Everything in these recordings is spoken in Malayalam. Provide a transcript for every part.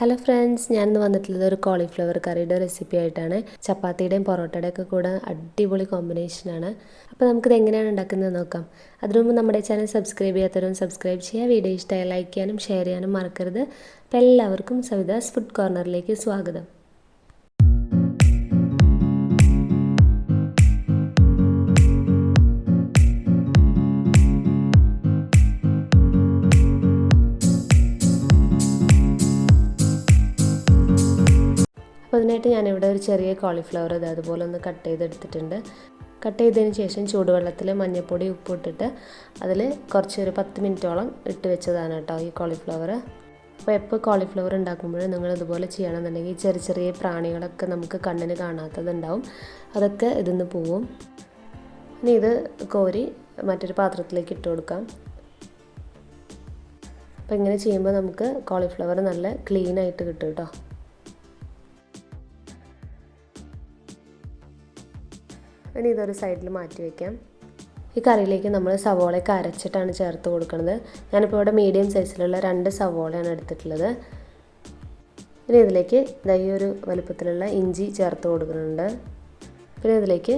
ഹലോ ഫ്രണ്ട്സ് ഞാൻ ഇന്ന് വന്നിട്ടുള്ളത് ഒരു കോളിഫ്ലവർ കറിയുടെ റെസിപ്പി ആയിട്ടാണ്. ചപ്പാത്തിയുടെയും പൊറോട്ടയുടെയും ഒക്കെ കൂടെ അടിപൊളി കോമ്പിനേഷനാണ് അപ്പോൾ നമുക്കിത് എങ്ങനെയാണ് ഉണ്ടാക്കുന്നത് നോക്കാം. അതിനുമുമ്പ് നമ്മുടെ ചാനൽ സബ്സ്ക്രൈബ് ചെയ്യാത്തവരും സബ്സ്ക്രൈബ് ചെയ്യുക. വീഡിയോ ഇഷ്ടമായി ലൈക്ക് ചെയ്യാനും ഷെയർ ചെയ്യാനും മറക്കരുത്. അപ്പോൾ എല്ലാവർക്കും സവിതാസ് ഫുഡ് കോർണറിലേക്ക് സ്വാഗതം. അതിനായിട്ട് ഞാനിവിടെ ഒരു ചെറിയ കോളിഫ്ലവർ ഇത് അതുപോലെ ഒന്ന് കട്ട് ചെയ്തെടുത്തിട്ടുണ്ട്. കട്ട് ചെയ്തതിന് ശേഷം ചൂടുവെള്ളത്തിൽ മഞ്ഞൾപ്പൊടി ഉപ്പിട്ടിട്ട് അതിൽ കുറച്ച് ഒരു പത്ത് മിനിറ്റോളം ഇട്ട് വെച്ചതാണ് കേട്ടോ ഈ കോളിഫ്ലവർ അപ്പോൾ എപ്പോൾ കോളിഫ്ലവർ ഉണ്ടാക്കുമ്പോൾ നിങ്ങൾ ഇതുപോലെ ചെയ്യണമെന്നുണ്ടെങ്കിൽ ചെറിയ ചെറിയ പ്രാണികളൊക്കെ നമുക്ക് കണ്ണിന് കാണാത്തതുണ്ടാവും. അതൊക്കെ ഇതിന്ന് പോവും. ഇനി ഇത് കോരി മറ്റൊരു പാത്രത്തിലേക്ക് ഇട്ട് കൊടുക്കാം. അപ്പോൾ ഇങ്ങനെ ചെയ്യുമ്പോൾ നമുക്ക് കോളിഫ്ലവർ നല്ല ക്ലീൻ ആയിട്ട് കിട്ടും കേട്ടോ. ഇനി ഇതൊരു സൈഡിൽ മാറ്റി വയ്ക്കാം ഈ കറിയിലേക്ക് നമ്മൾ സവോളയൊക്കെ അരച്ചിട്ടാണ് ചേർത്ത് കൊടുക്കുന്നത് ഞാനിപ്പോൾ ഇവിടെ മീഡിയം സൈസിലുള്ള രണ്ട് സവോളയാണ് എടുത്തിട്ടുള്ളത്. പിന്നെ ഇതിലേക്ക് ഈ ഒരു വലുപ്പത്തിലുള്ള ഇഞ്ചി ചേർത്ത് കൊടുക്കുന്നുണ്ട്. പിന്നെ ഇതിലേക്ക്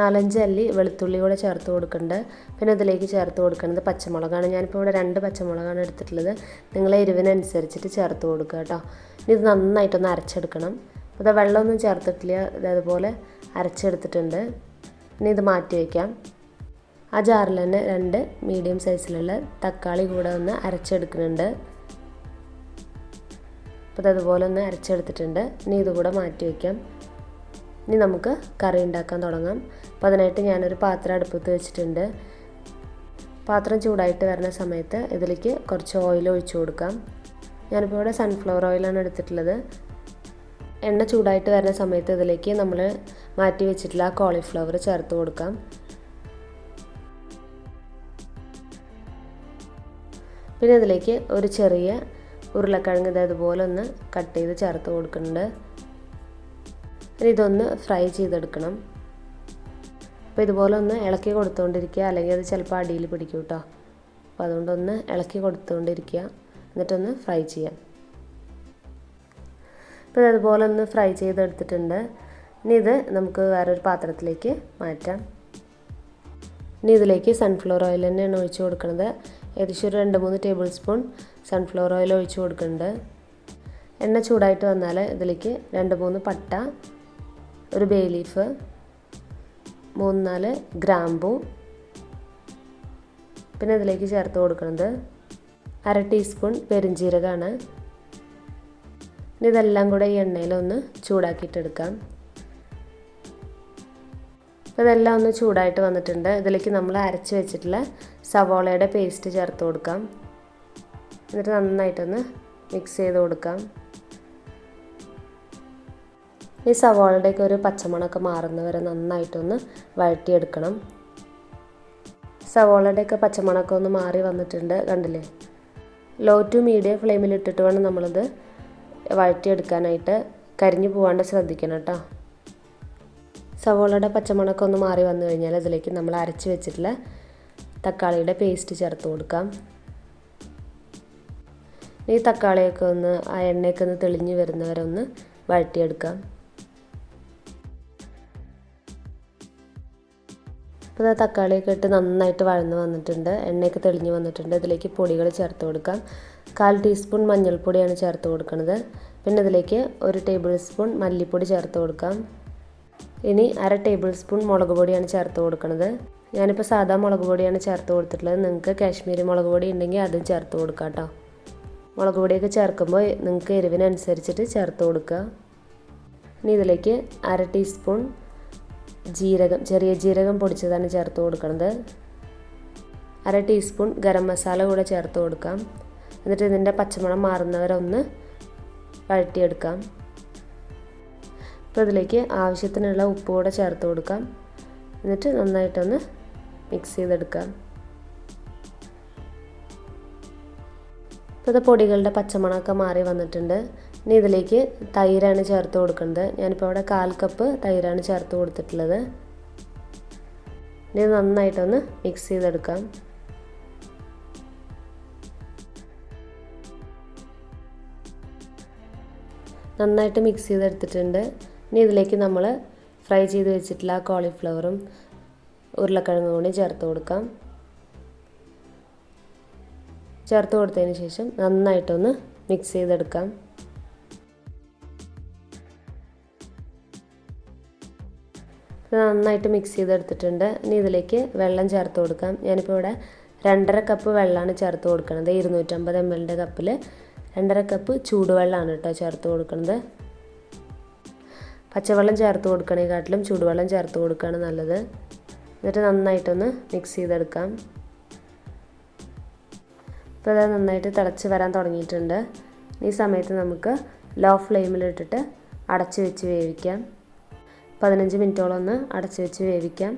നാലഞ്ച് അല്ലി വെളുത്തുള്ളി കൂടെ ചേർത്ത് കൊടുക്കുന്നുണ്ട്. പിന്നെ ഇതിലേക്ക് ചേർത്ത് കൊടുക്കുന്നത് പച്ചമുളകാണ്. ഞാനിപ്പോൾ ഇവിടെ രണ്ട് പച്ചമുളകാണ് എടുത്തിട്ടുള്ളത്. നിങ്ങളെ എരിവിനനുസരിച്ചിട്ട് ചേർത്ത് കൊടുക്കുക കേട്ടോ. ഇനി ഇത് നന്നായിട്ടൊന്ന് അരച്ചെടുക്കണം. അപ്പോൾ വെള്ളമൊന്നും ചേർത്തിട്ടില്ല. ഇതേപോലെ അരച്ചെടുത്തിട്ടുണ്ട്. ഇനി ഇത് മാറ്റി വയ്ക്കാം ആ ജാറിൽ തന്നെ രണ്ട് മീഡിയം സൈസിലുള്ള തക്കാളി കൂടെ ഒന്ന് അരച്ചെടുക്കുന്നുണ്ട്. അപ്പോൾ അതുപോലെ ഒന്ന് അരച്ചെടുത്തിട്ടുണ്ട്. ഇനി ഇതുകൂടെ മാറ്റി വയ്ക്കാം ഇനി നമുക്ക് കറി ഉണ്ടാക്കാൻ തുടങ്ങാം. അപ്പോൾ അതിനായിട്ട് ഞാനൊരു പാത്രം അടുപ്പത്ത് വെച്ചിട്ടുണ്ട്. പാത്രം ചൂടായിട്ട് വരുന്ന സമയത്ത് ഇതിലേക്ക് കുറച്ച് ഓയിൽ ഒഴിച്ചു കൊടുക്കാം. ഞാനിപ്പോൾ ഇവിടെ സൺഫ്ലവർ ഓയിലാണ് എടുത്തിട്ടുള്ളത്. എണ്ണ ചൂടായിട്ട് വരുന്ന സമയത്ത് ഇതിലേക്ക് നമ്മൾ മാറ്റി വെച്ചിട്ടുള്ള കോളിഫ്ലവർ ചേർത്ത് കൊടുക്കാം. പിന്നെ ഇതിലേക്ക് ഒരു ചെറിയ ഉരുളക്കിഴങ്ങ് ഇത് അതുപോലെ ഒന്ന് കട്ട് ചെയ്ത് ചേർത്ത് കൊടുക്കുന്നുണ്ട്. ഇനി ഇതൊന്ന് ഫ്രൈ ചെയ്തെടുക്കണം. അപ്പോൾ ഇതുപോലെ ഒന്ന് ഇളക്കി കൊടുത്തുകൊണ്ടിരിക്കുക അല്ലെങ്കിൽ അത് ചിലപ്പോൾ അടിയിൽ പിടിക്കും കേട്ടോ അപ്പോൾ അതുകൊണ്ടൊന്ന് ഇളക്കി കൊടുത്തുകൊണ്ടിരിക്കുക എന്നിട്ടൊന്ന് ഫ്രൈ ചെയ്യാം. അപ്പോൾ അതുപോലെ ഒന്ന് ഫ്രൈ ചെയ്തെടുത്തിട്ടുണ്ട്. ഇനി ഇത് നമുക്ക് വേറൊരു പാത്രത്തിലേക്ക് മാറ്റാം. ഇനി ഇതിലേക്ക് സൺഫ്ലവർ ഓയിൽ തന്നെയാണ് ഒഴിച്ച് കൊടുക്കുന്നത്. ഏകദേശം ഒരു രണ്ട് മൂന്ന് ടേബിൾ സ്പൂൺ സൺഫ്ലവർ ഓയിൽ ഒഴിച്ച് കൊടുക്കുന്നുണ്ട്. എണ്ണ ചൂടായിട്ട് വന്നാൽ ഇതിലേക്ക് രണ്ട് മൂന്ന് പട്ട ഒരു ബേ ലീഫ് മൂന്ന് നാല് ഗ്രാമ്പൂ പിന്നെ ഇതിലേക്ക് ചേർത്ത് കൊടുക്കുന്നത് അര ടീസ്പൂൺ പെരിഞ്ജീരകമാണ്. ഇനി ഇതെല്ലാം കൂടെ ഈ എണ്ണയിലൊന്ന് ചൂടാക്കിയിട്ടെടുക്കാം. അപ്പോൾ ഇതെല്ലാം ഒന്ന് ചൂടായിട്ട് വന്നിട്ടുണ്ട്. ഇതിലേക്ക് നമ്മൾ അരച്ച് വെച്ചിട്ടുള്ള സവോളയുടെ പേസ്റ്റ് ചേർത്ത് കൊടുക്കാം. എന്നിട്ട് നന്നായിട്ടൊന്ന് മിക്സ് ചെയ്ത് കൊടുക്കാം. ഈ സവോളയുടെയൊക്കെ ഒരു പച്ചമണമൊക്കെ മാറുന്നവരെ നന്നായിട്ടൊന്ന് വഴറ്റിയെടുക്കണം. സവോളയുടെയൊക്കെ പച്ചമണമൊക്കെ ഒന്ന് മാറി വന്നിട്ടുണ്ട്. കണ്ടില്ലേ? ലോ ടു മീഡിയം ഫ്ലെയിമിൽ ഇട്ടിട്ട് വേണം നമ്മളിത് വഴറ്റിയെടുക്കാനായിട്ട് കരിഞ്ഞു പോകാണ്ട് ശ്രദ്ധിക്കണം കേട്ടോ. സവോളയുടെ പച്ചമുളകൊക്കെ ഒന്ന് മാറി വന്നു കഴിഞ്ഞാൽ അതിലേക്ക് നമ്മൾ അരച്ച് വെച്ചിട്ടുള്ള തക്കാളിയുടെ പേസ്റ്റ് ചേർത്ത് കൊടുക്കാം. ഈ തക്കാളിയൊക്കെ ഒന്ന് ആ എണ്ണയൊക്കെ ഒന്ന് തെളിഞ്ഞ് വരുന്നവരെ ഒന്ന് വഴറ്റിയെടുക്കാം. അപ്പോൾ തക്കാളിയൊക്കെ ഇട്ട് നന്നായിട്ട് വഴന്ന് വന്നിട്ടുണ്ട്. എണ്ണയൊക്കെ തെളിഞ്ഞ് വന്നിട്ടുണ്ട്. ഇതിലേക്ക് പൊടികൾ ചേർത്ത് കൊടുക്കാം. കാൽ ടീസ്പൂൺ മഞ്ഞൾപ്പൊടിയാണ് ചേർത്ത് കൊടുക്കുന്നത് പിന്നെ ഇതിലേക്ക് ഒരു ടേബിൾ സ്പൂൺ മല്ലിപ്പൊടി ചേർത്ത് കൊടുക്കാം. ഇനി അര ടേബിൾ സ്പൂൺ മുളക് പൊടിയാണ് ചേർത്ത് കൊടുക്കുന്നത് ഞാനിപ്പോൾ സാധാ മുളക് പൊടിയാണ് ചേർത്ത് കൊടുത്തിട്ടുള്ളത്. നിങ്ങൾക്ക് കാശ്മീരി മുളക് പൊടി ഉണ്ടെങ്കിൽ അതും ചേർത്ത് കൊടുക്കാം കേട്ടോ. മുളക് പൊടിയൊക്കെ ചേർക്കുമ്പോൾ നിങ്ങൾക്ക് എരിവിനനുസരിച്ചിട്ട് ചേർത്ത് കൊടുക്കുക ഇനി ഇതിലേക്ക് അര ടീസ്പൂൺ ജീരകം ചെറിയ ജീരകം പൊടിച്ചതാണ് ചേർത്ത് കൊടുക്കുന്നത് അര ടീസ്പൂൺ ഗരം മസാല കൂടെ ചേർത്ത് കൊടുക്കാം. എന്നിട്ട് ഇതിന്റെ പച്ചമണം മാറുന്നവരെ ഒന്ന് വഴറ്റിയെടുക്കാം. അപ്പോൾ ഇതിലേക്ക് ആവശ്യത്തിനുള്ള ഉപ്പ് കൂടെ ചേർത്ത് കൊടുക്കാം. എന്നിട്ട് നന്നായിട്ടൊന്ന് മിക്സ് ചെയ്തെടുക്കാം. ഇപ്പോൾ പൊടികളുടെ പച്ചമണമൊക്കെ മാറി വന്നിട്ടുണ്ട്. ഇനി ഇതിലേക്ക് തൈരാണ് ചേർത്ത് കൊടുക്കുന്നത്. ഞാനിപ്പോൾ അവിടെ കാൽ കപ്പ് തൈരാണ് ചേർത്ത് കൊടുത്തിട്ടുള്ളത്. ഇനി നന്നായിട്ടൊന്ന് മിക്സ് ചെയ്തെടുക്കാം. നന്നായിട്ട് മിക്സ് ചെയ്തെടുത്തിട്ടുണ്ട്. ഇനി ഇതിലേക്ക് നമ്മൾ ഫ്രൈ ചെയ്ത് വെച്ചിട്ടുള്ള കോളിഫ്ലവറും ഉരുളക്കിഴങ്ങും കൂടി ചേർത്ത് കൊടുക്കാം. ചേർത്ത് കൊടുത്തതിന് ശേഷം നന്നായിട്ടൊന്ന് മിക്സ് ചെയ്തെടുക്കാം. നന്നായിട്ട് മിക്സ് ചെയ്തെടുത്തിട്ടുണ്ട്. ഇനി ഇതിലേക്ക് വെള്ളം ചേർത്ത് കൊടുക്കാം. ഞാനിപ്പോൾ ഇവിടെ രണ്ടര കപ്പ് വെള്ളമാണ് ചേർത്ത് കൊടുക്കുന്നത്. ഇരുന്നൂറ്റമ്പത് എം എല്ലിന്റെ കപ്പിൽ രണ്ടര കപ്പ് ചൂടുവെള്ളമാണ് കേട്ടോ ചേർത്ത് കൊടുക്കുന്നത്. പച്ചവെള്ളം ചേർത്ത് കൊടുക്കണേക്കാട്ടിലും ചൂടുവെള്ളം ചേർത്ത് കൊടുക്കുകയാണ് നല്ലത്. എന്നിട്ട് നന്നായിട്ടൊന്ന് മിക്സ് ചെയ്തെടുക്കാം. ഇപ്പോൾ അത് നന്നായിട്ട് തിളച്ച് വരാൻ തുടങ്ങിയിട്ടുണ്ട്. ഈ സമയത്ത് നമുക്ക് ലോ ഫ്ലെയിമിലിട്ടിട്ട് അടച്ച് വെച്ച് വേവിക്കാം. പതിനഞ്ച് മിനിറ്റോളം ഒന്ന് അടച്ച് വെച്ച് വേവിക്കാം.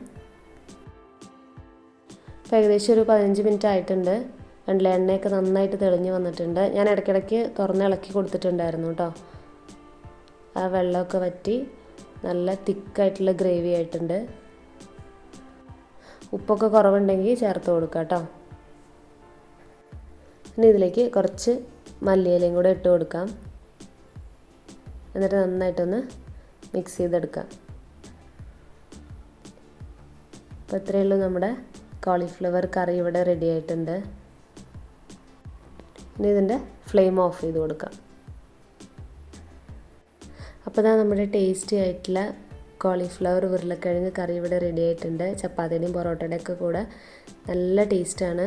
ഇപ്പോൾ ഏകദേശം ഒരു പതിനഞ്ച് മിനിറ്റ് ആയിട്ടുണ്ട്. കണ്ടില്ല എണ്ണയൊക്കെ നന്നായിട്ട് തെളിഞ്ഞ് വന്നിട്ടുണ്ട്. ഞാൻ ഇടയ്ക്കിടയ്ക്ക് തുറന്ന് ഇളക്കി കൊടുത്തിട്ടുണ്ടായിരുന്നു കേട്ടോ. ആ വെള്ളമൊക്കെ വറ്റി നല്ല തിക്കായിട്ടുള്ള ഗ്രേവി ആയിട്ടുണ്ട്. ഉപ്പൊക്കെ കുറവുണ്ടെങ്കിൽ ചേർത്ത് കൊടുക്കാം കേട്ടോ. ഇനി ഇതിലേക്ക് കുറച്ച് മല്ലിയിലയും കൂടെ ഇട്ട് കൊടുക്കാം. എന്നിട്ട് നന്നായിട്ടൊന്ന് മിക്സ് ചെയ്തെടുക്കാം. അപ്പോൾ ഇത്രയേ ഉള്ളൂ നമ്മുടെ കോളിഫ്ലവർ കറി ഇവിടെ റെഡി ആയിട്ടുണ്ട്. ഇനി ഇതിന്റെ ഫ്ലെയിം ഓഫ് ചെയ്ത് കൊടുക്കാം. അപ്പോൾ ഇതാ നമ്മുടെ ടേസ്റ്റി ആയിട്ടുള്ള കോളിഫ്ലവർ ഉരുളക്കിഴങ്ങ് കറി ഇവിടെ റെഡി ആയിട്ടുണ്ട്. ചപ്പാത്തിയുടെയും പൊറോട്ടയുടെയൊക്കെ കൂടെ നല്ല ടേസ്റ്റാണ്